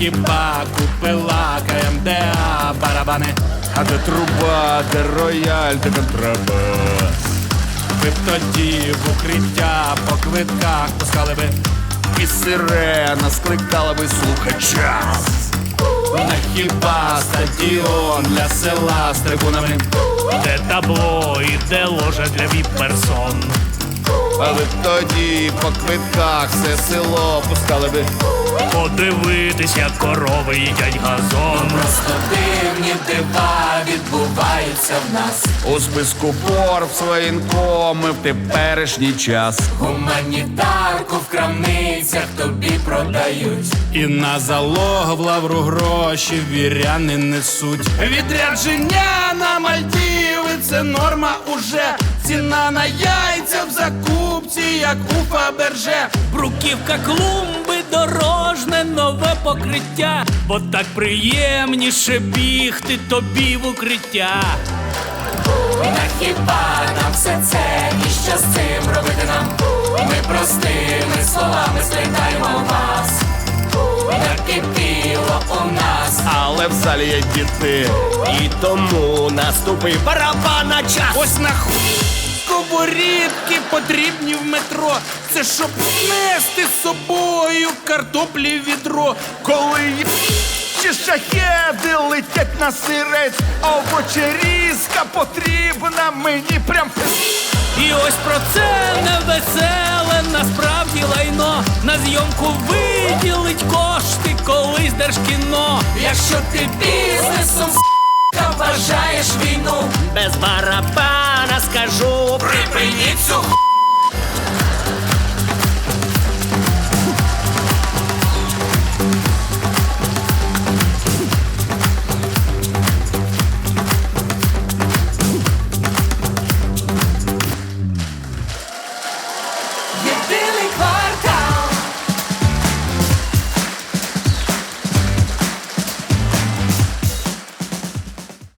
хіба купила КМДА барабани. А де труба, де рояль, де контрабас. Ви б тоді в укриття по квитках пускали би. І сирена скликала би слухача. На хіба стадіон для села з трибунами. Де табло і де ложа для віп-персон. Але тоді по квитках все село пускали би. Подивитись, як корови їдять газон. Просто дивні дива відбуваються в нас. У списку Forbes воєнкоми в теперішній час. Гуманітарку в крамницях тобі продають. І на залог в лавру гроші віряни несуть. Відрядження на Мальдіви це норма уже. Ціна на яйця в закупці, як у Фаберже. Бруківка клумби, дорожне нове покриття. Бо так приємніше бігти тобі в укриття. На хіба нам все це і що з цим робити нам? Але в залі є діти. І тому наступив барабана час. Ось на ху... Сковорідки потрібні в метро. Це щоб нести з собою картоплі в відро. Коли чи шахеди летять на сирець, а овочерізка потрібна мені прям. І ось про це невеселе, Держкіно, якщо ти бізнесом бажаєш війну без барабан.